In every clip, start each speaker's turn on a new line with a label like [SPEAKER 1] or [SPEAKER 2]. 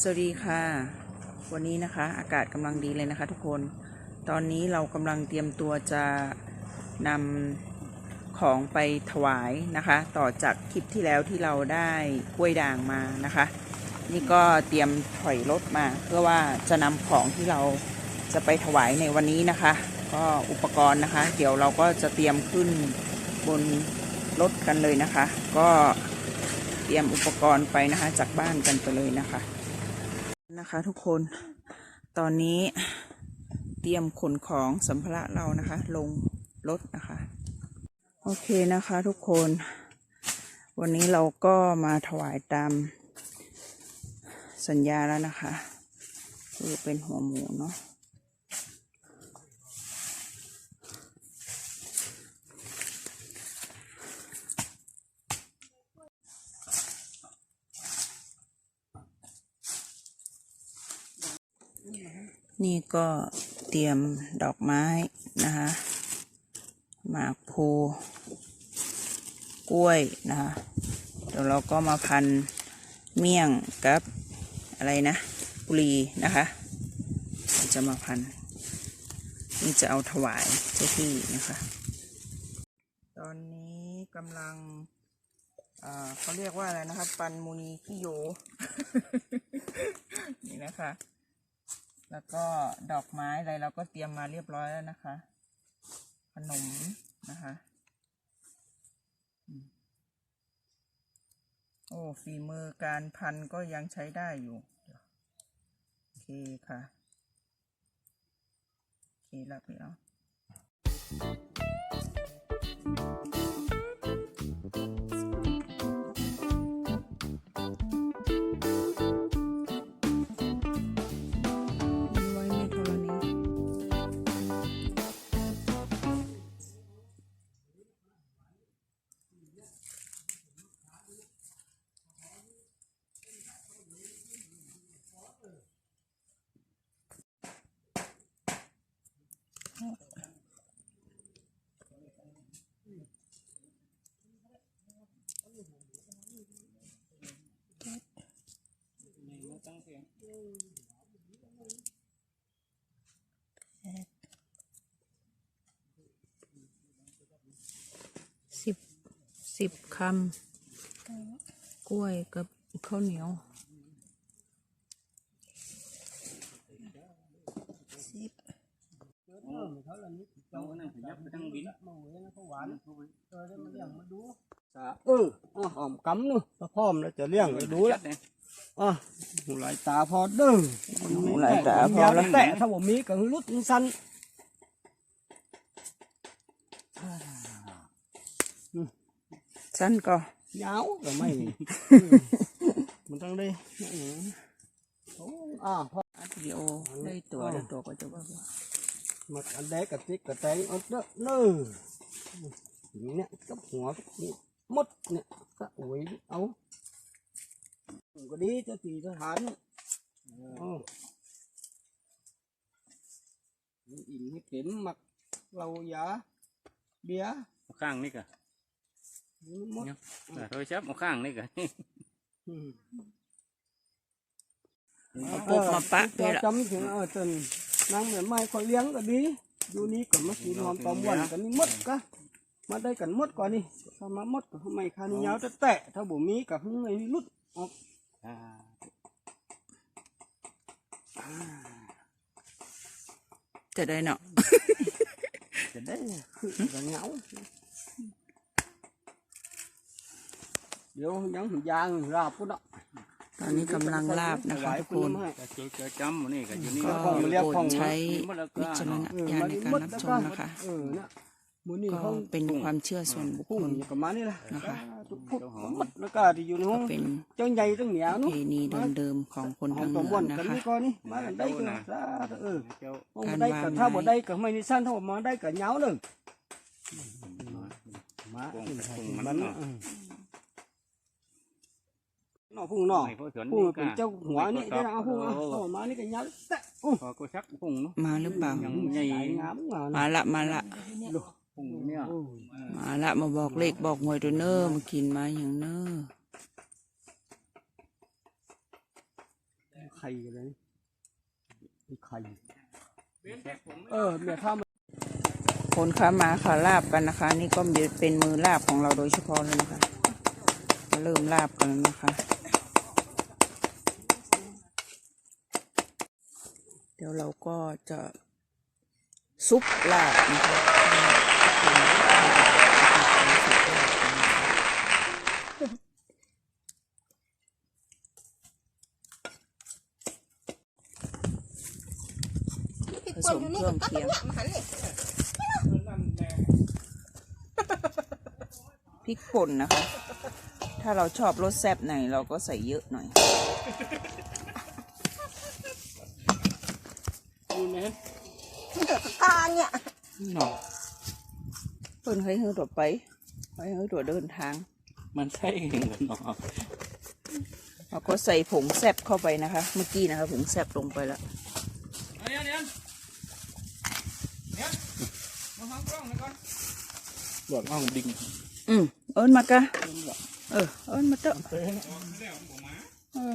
[SPEAKER 1] สวัสดีค่ะ วันนี้นะคะ อากาศกำลังดีเลยนะคะ ทุกคน ตอนนี้เรากำลังเตรียมตัวจะนำของไปถวายนะคะ ต่อจากคลิปที่แล้วที่เราได้กล้วยด่างมานะคะ นี่ก็เตรียมถอยรถมา เพื่อว่าจะนำของที่เราจะไปถวายในวันนี้นะคะ ก็อุปกรณ์นะคะ เดี๋ยวเราก็จะเตรียมขึ้นบนรถกันเลยนะคะ ก็เตรียมอุปกรณ์ไปนะคะจากบ้านกันไปเลยนะคะ นะคะทุกคน ตอนนี้เตรียมขนของสัมภาระเรานะคะ ลงรถนะคะ โอเคนะคะทุกคน วันนี้เราก็มาถวายตามสัญญาแล้วนะคะ คือเป็นหัวหมูเนาะ นี่ก็เตรียมดอกไม้นะคะหมากพลูกล้วยนะคะเดี๋ยวเราก็มาพันเมี่ยงกับอะไรนะปุรีนะคะจะมาพันนี่จะเอาถวายเจ้าที่นะคะ ตอนนี้กำลังอ่อเขาเรียกว่าอะไรนะครับ ปันมูนีขี้โย นี่นะคะ แล้วก็ดอกไม้อะไรเราก็เตรียมมาเรียบร้อยแล้วนะคะ ขนมนะคะโอ้ฝีมือการพันก็ยังใช้ได้อยู่ โอเคค่ะ โอเคแล้วพี่เอา Yeah. สิบคำ กล้วยกับข้าวเหนียวสิบ
[SPEAKER 2] เอออะหอมกำนู่นถ้าพร้อมแล้วจะเลี้ยงไปดูแล้วอะหูหลายตาพอเด้อ
[SPEAKER 1] หูหลายตาพอ
[SPEAKER 2] อย่า
[SPEAKER 1] แล้ว
[SPEAKER 2] แตะถ้าผมมีก็รุดสั้น
[SPEAKER 1] สั้นก็
[SPEAKER 2] ยาวก็ไม่มันต้องได้โอ้อะพอ
[SPEAKER 1] อัดวิดีโอได้ตัวได้ตัวก็จะว่า
[SPEAKER 2] มาอันแดกกระติกกระแตงเอาเด้อเน้ออย่างเนี้ยกับหัวมดเนี่ยก็โอ้ยเอาก็ดีจะตีทหารเนี่ยอ๋อนี่อิ่มให้เต็มหมักเรายาเบียร์
[SPEAKER 3] เอาข้างนี่กะ
[SPEAKER 2] นี่ มด
[SPEAKER 3] โทรศัพท์เอาข้างนี่กะ
[SPEAKER 2] อืม
[SPEAKER 1] เอาปุ๊บมาปะไป
[SPEAKER 2] เรา
[SPEAKER 1] ละ
[SPEAKER 2] จำถึงเออจนนางเหมือนไม้คอยเลี้ยงก็ดีอยู่นี่ก็มากินหอมตอมวันกันนี่หมดก็มาได้กันหมดก่อนนี่ถ้ามาหมดก็ทำไมคานี่ยาวจะแตะถ้าบ่มีกับเพิ่งไอ้ลุดออก
[SPEAKER 1] จะได้เนาะ
[SPEAKER 2] จะได้คือจะเหงา ดี๋ยวยังถึงยางราบพุ่นอะ
[SPEAKER 1] ตอนนี้กำลังลาบนะคะทุกคน
[SPEAKER 3] ก็เจอเจอจำหมดนี่ก็อยู่นี่
[SPEAKER 1] ก็
[SPEAKER 2] ห้องมันเรียก
[SPEAKER 1] โปร
[SPEAKER 2] ห้อง
[SPEAKER 1] ดใช้
[SPEAKER 3] หมดแล้วก็
[SPEAKER 1] วิจารณ
[SPEAKER 2] เออ
[SPEAKER 1] ญาณ
[SPEAKER 2] มา
[SPEAKER 1] ใน
[SPEAKER 2] นี่
[SPEAKER 1] การ
[SPEAKER 2] หมด
[SPEAKER 1] รับ
[SPEAKER 2] แล้ว
[SPEAKER 1] ช
[SPEAKER 2] ก็
[SPEAKER 1] มนะคะ
[SPEAKER 2] เออเนี่ยมือนี่
[SPEAKER 1] ก็
[SPEAKER 2] ห้อง
[SPEAKER 1] เป็นความเชื่อส่วนบุค
[SPEAKER 2] พุ่
[SPEAKER 1] ค
[SPEAKER 2] ง
[SPEAKER 1] ล
[SPEAKER 2] อยู่ประมาณนี้แหละ
[SPEAKER 1] นะคะ
[SPEAKER 2] ทุกพุทธหมดแล้วก็ที่อยู่ในห้
[SPEAKER 1] ก็
[SPEAKER 2] อง
[SPEAKER 1] เป็น
[SPEAKER 2] เจ้าใหญ่ต้องเหนียว
[SPEAKER 1] ประ
[SPEAKER 2] เนาะ
[SPEAKER 1] เพณีเดิมๆของคน
[SPEAKER 2] ห้อ
[SPEAKER 1] ทางงเห
[SPEAKER 2] ตัว
[SPEAKER 1] นื
[SPEAKER 2] ม้ว
[SPEAKER 1] อนนะ
[SPEAKER 2] กัน
[SPEAKER 1] คะ
[SPEAKER 2] นี่ก่อนนี่มากันได้ก็ซาเออ
[SPEAKER 3] เจ้า
[SPEAKER 2] ห้องบ่ได้ก็ถ้าบ่ได้ก็ไม่นิสั้นถ้าบ่มาได้ก็เหนียวเลยมา
[SPEAKER 3] พุ่งพุ่ง
[SPEAKER 2] มั
[SPEAKER 3] มัน น
[SPEAKER 2] เนาะ
[SPEAKER 3] เนาะ
[SPEAKER 2] เนาะพุ่งเนาะ
[SPEAKER 3] ไอ้พวกสวน
[SPEAKER 2] พุ่ง
[SPEAKER 3] นี่
[SPEAKER 2] เป็นเจ้าหัวนี่ได้เอาพุ่งเอาเอามานี่ก็เหนียวแตะโอ้
[SPEAKER 3] พอก็ชักพุ่งเนาะ
[SPEAKER 1] มาหรือเปล่า
[SPEAKER 3] ยังใหญ่
[SPEAKER 2] งามงาม
[SPEAKER 1] มาละมาละ
[SPEAKER 3] พุ่งเนี่ย
[SPEAKER 1] มาละมาบอกเลขบอกหวยตัวเนอร์มากินมาอย่างเนอร์
[SPEAKER 2] ข่อะไรนี่มีไข่เออเนี่ยถ้ามัน
[SPEAKER 1] คนค้ามาค่ะลาบกันนะคะ นี่ก็เป็นมือลาบของเราโดยเฉพาะเลยนะคะมาเริ่มลาบกันแล้วนะคะ ดี๋ยวเราก็จะซุปลาบนะคะผสมเครื่องเคียงพริกป่นนะคะ ถ้าเราชอบรสแซ่บหน่อยเราก็ใส่เยอะหน่อย
[SPEAKER 3] นี่แม่น
[SPEAKER 1] ตาเนี่ยหนอเพิ่นให้เฮือตัวไปให้เฮือตัวเดินทาง
[SPEAKER 3] มันใช่เองกันเนาะ
[SPEAKER 1] เราก็ใส่ผงแซ่บเข้าไปนะคะ เมื่อกี้นะคะผงแซ่บลงไปแล้ว
[SPEAKER 3] อันนี้อันนี้เนี่ยมาห้องกล้องนะก่อนหลวดห้องดิ่ง
[SPEAKER 1] อืมเอิ้นมากะเออเอิ้นมาเตอะเออ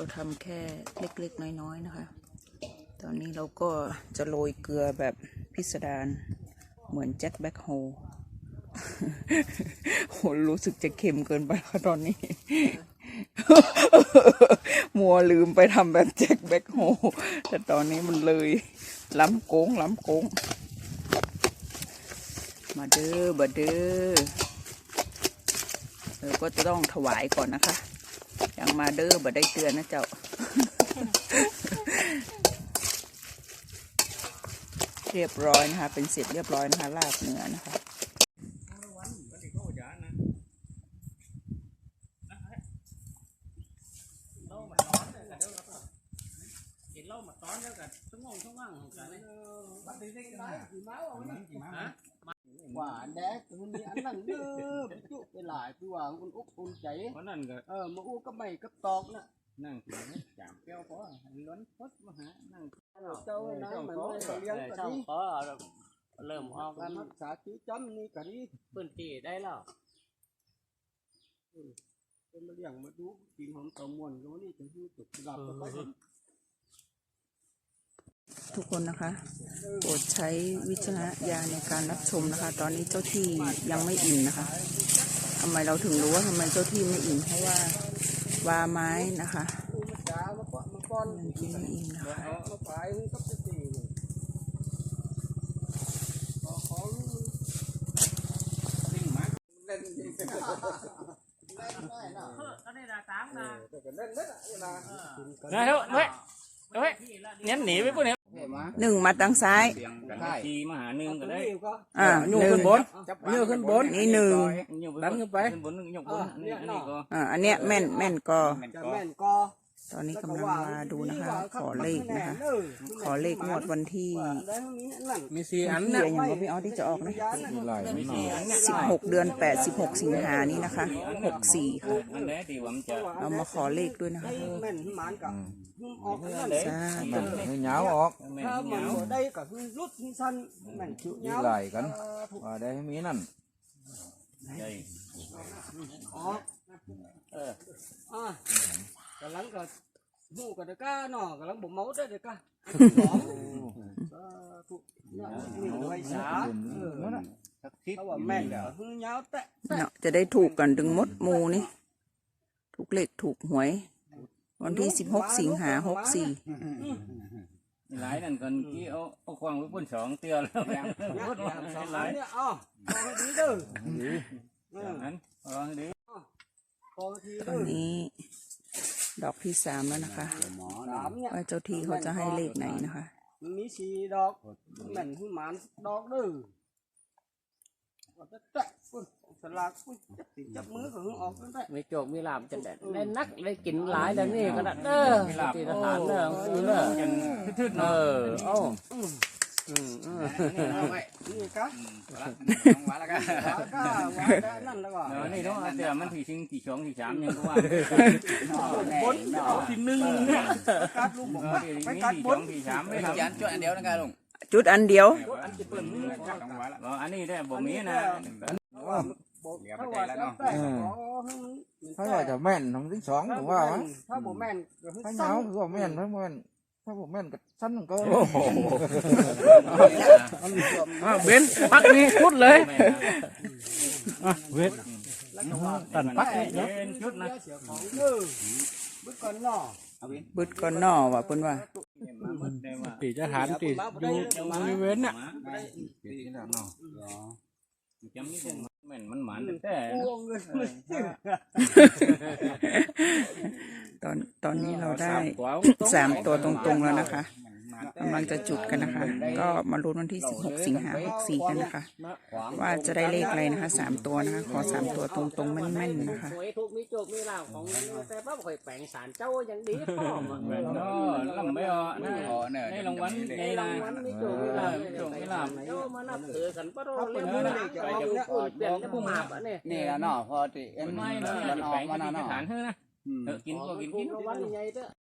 [SPEAKER 1] เราทำแค่เล็กๆ น้อยๆ นะคะ ตอนนี้เราก็จะโรยเกลือแบบพิสดารเหมือนแจ็คแบ็คโฮโหรู้สึกจะเค็มเกินไปแล้วตอนนี้ มัวลืมไปทำแบบแจ็คแบ็คโฮแต่ตอนนี้มันเลย ล้ำโก้งล้ำโก้งมาเด้อบัดเด้อเออก็จะต้องถวายก่อนนะคะ ยังมาเด้อบัดได้เตือนนะเจ้าเรียบร้อยนะคะ เป็นเสร็จเรียบร้อยนะคะลาบเนื้อนะคะ
[SPEAKER 3] เล้ามาตอนแล้วกันสงงสงว่างของกันเลย
[SPEAKER 2] ว่าแดกมันมีอันนั้นเด้อไปจุไปหลายพี่ว่าอุ่นอกอุ่นใจ
[SPEAKER 3] เพราะนั่นก็
[SPEAKER 2] เออมาอู้ก็ไม่ก็ตอกน่ะ
[SPEAKER 3] นั่งกินจามแก้วพอล้นพดมาหานั่ง
[SPEAKER 2] เจ้านะมันไม่ได้เลี้ยงก็
[SPEAKER 4] ช่าง
[SPEAKER 2] ดี
[SPEAKER 4] พอเริ่มออก
[SPEAKER 2] กา
[SPEAKER 4] กั
[SPEAKER 2] ร
[SPEAKER 4] น
[SPEAKER 2] รักษาชีจำนี่ก็ดี
[SPEAKER 4] พื้นที่ได้แล้ว
[SPEAKER 2] เป็นมาเลี้ยงมาดูกินของเต่ามวนก็วันนี้จะคือจุดหลับก็ไป
[SPEAKER 1] ทุกคนนะคะโปรดใช้วิจารณญาณในการรับชมนะคะ ตอนนี้เจ้าที่ยังไม่อิ่มนะคะทำไมเราถึงรู้ว่าทำไมเจ้าที่ไม่อิ่มเพราะว่าวาไม้นะคะ
[SPEAKER 2] อู้มาจ้ามาปะมาป้อน
[SPEAKER 1] ยังกินไม่อิ่มนะคะ
[SPEAKER 2] มาขายหุ้นกับจะตีเลยขอของ
[SPEAKER 3] นิ่งมา
[SPEAKER 2] เล่นดีกันเล่นได้นะ
[SPEAKER 4] ก็ได้ดาตามนะ
[SPEAKER 2] แต่ก็เล่น ได้เวลา
[SPEAKER 3] นะเฮ้ยเฮ้ยเฮ้ยเน้นหนีไปปุ๊บเนี่ย
[SPEAKER 1] หนึ่งมาทางซ้าย
[SPEAKER 3] เสียงกันทีมาหาหนึ่งก็ได้
[SPEAKER 1] อ่าหนึ่ง
[SPEAKER 3] เยอะขึ้นบน
[SPEAKER 1] นี่หนึ่ง
[SPEAKER 3] ดันขึ้นไป ขึ้นบนยกบนอันนี้อันนี้ก็
[SPEAKER 1] อ่าอันเนี้ยแม่นแม่นก็
[SPEAKER 2] จะแม่นก็
[SPEAKER 1] ตอนนี้กำลังมาดูนะคะ ขอเลขนะคะ ขอเลขงวดวันที่
[SPEAKER 2] ได้เท่านี้นั่น
[SPEAKER 3] มีสี่อัน
[SPEAKER 1] ที่
[SPEAKER 3] นะ
[SPEAKER 1] อย่างว่าพี่ออสที่จะออกนะ
[SPEAKER 3] มีหลายมีหลาย
[SPEAKER 1] สิบหกเดือนแปดสิบหกสิงหานี้นะคะหกสี่ค่ะ
[SPEAKER 3] อันไหนที่ว่ามันจะ
[SPEAKER 1] เรามาขอเลขด้วยนะคะ
[SPEAKER 2] ได้แม่นหมานกับออกนั่น
[SPEAKER 1] สาธุ
[SPEAKER 5] ให้เหงาออก
[SPEAKER 2] ถ้ามันบ่ได้ก็คือรุดสั้นแม่นจุ
[SPEAKER 5] มีไหลกันว่าได้มีนั่น
[SPEAKER 3] ใหญ่
[SPEAKER 2] ออกเอออ่า กำลังก็หูก็ได้ก้าเนาะกำลังบ่เมาได้เด้อก้าสองสาธุนะมีไว้สาเออ
[SPEAKER 3] สักทิศ
[SPEAKER 2] ถ้าว่าแม่นก็คือยาวแตะ
[SPEAKER 1] เนาะจะได้ถูกกันถึงมดหมูนี่ ถูกเลขถูกหวย วันที่สิบหกสิงหาหกสี่
[SPEAKER 3] หลายนั่นกันที่เอาเอาควางไว้บนสองเตือแล้ว
[SPEAKER 2] เนี่ย
[SPEAKER 3] พูดมา
[SPEAKER 2] สอง
[SPEAKER 3] หลาย
[SPEAKER 2] เนี่ยอ๋อพอทีเด้อเออ
[SPEAKER 3] นั้นลองดี
[SPEAKER 2] พอที
[SPEAKER 1] ตอ
[SPEAKER 2] เด้
[SPEAKER 1] น
[SPEAKER 2] อ
[SPEAKER 1] นี้ ดอกที่สามแล้วนะคะ
[SPEAKER 2] สามเนี่ย
[SPEAKER 1] ว่าเจ้าที่เขาจะให้เลขไหนนะคะ
[SPEAKER 2] มันมีสี่ดอกแม่นขึ้นหมานดอกเด้อว่าจะแตะปุ๊บสลากปุ๊บจะติดจับมือของออกนั่นแหละ
[SPEAKER 4] มีโจกมีลาบจะได้ได้นักได้กินหลายแล้วนี่ก็ได้เด้อที่ทหารเด้อเด้อ
[SPEAKER 3] จนทืดๆ
[SPEAKER 4] เอ
[SPEAKER 3] เนาะ
[SPEAKER 4] อ เอ้า อืม อืม
[SPEAKER 2] นี่กะ
[SPEAKER 3] ต้องว่าแล้วกัน
[SPEAKER 2] ก็วางได้นั่นแล้วก็
[SPEAKER 3] เดี๋ยวนี่ต้องเอาแต่มันที่ชิงที่สองที่สามยังก็ว่า
[SPEAKER 2] บนเอาที่หนึ่งเนี่ยกัดลูกบอก
[SPEAKER 3] เออ
[SPEAKER 2] ว่า
[SPEAKER 3] ที่
[SPEAKER 2] ไป
[SPEAKER 3] นี่
[SPEAKER 2] กัด
[SPEAKER 3] ที่
[SPEAKER 2] บ
[SPEAKER 3] สอนงที่สามไม่ทำ
[SPEAKER 5] จานจุดอันเดียวนะครับลุง
[SPEAKER 1] จุดอันเดียว
[SPEAKER 2] อันจะเปิดนี่
[SPEAKER 3] ต้องว่าแล้วอันนี้ได้บ่มีนะ
[SPEAKER 2] บอกถ้าว่าจะแต่ขอให้มัน
[SPEAKER 5] ถ้าว่าจะแม่นทำที่สองถึงว่ามัน
[SPEAKER 2] ถ้าบ่แม่นก็ให้
[SPEAKER 5] ถ้าเห
[SPEAKER 2] ซ้
[SPEAKER 5] งาคือว่าแม่นถ้าแม่น ถ้าผมแม่นก็สั้นก็
[SPEAKER 4] อ้าวเบนพักนี้พุดเลย
[SPEAKER 3] ตันปักเนี่ยชุดนะำ
[SPEAKER 2] เสียของเออบึกก่อนเนาะ
[SPEAKER 1] บึดก่อนนอว่ะเพิ่นว่า
[SPEAKER 3] ตีจะฐานตีอยู่บริเวณน่ะ
[SPEAKER 5] ปีนี้แล้ว เนาะ
[SPEAKER 3] จำนี่แม่นมันหมันแต่
[SPEAKER 2] พวงเลย
[SPEAKER 1] ตอนตอนนี้เราได้สามตัวตรงๆแล้วนะคะ กำลังจะจุดกันนะคะ ก็มาลุ้นวันที่ 16 สิงหา64 กันนะคะ ว่าจะได้เลขอะไรนะคะสามตัวนะคะ ขอสามตัวตรงๆแม่นๆนะคะ
[SPEAKER 4] หวยทุกมีโจกมีลาบของนั้นแต่ป้าบ่ค่อยแปลงสารเจ้าอย่างดีพ่อมา
[SPEAKER 3] แม่นเนาะลำไม่ออกนะในรางวัลใน
[SPEAKER 4] ใน
[SPEAKER 3] รารา
[SPEAKER 4] ง
[SPEAKER 3] ง
[SPEAKER 4] วั
[SPEAKER 3] วั
[SPEAKER 4] ล
[SPEAKER 3] ล
[SPEAKER 4] มีโจกมีลาบเจ้ามานับถือกันป้าโรเลี้ยงมือไปอยู่อื่นเปลี่ยนแล้วผู้มาบอะเนี่ย
[SPEAKER 5] นี่ละเนาะพอติ
[SPEAKER 3] ไม่เนาะจะแปลงที่ฐานเฮ้นะเออกินก็กินกิน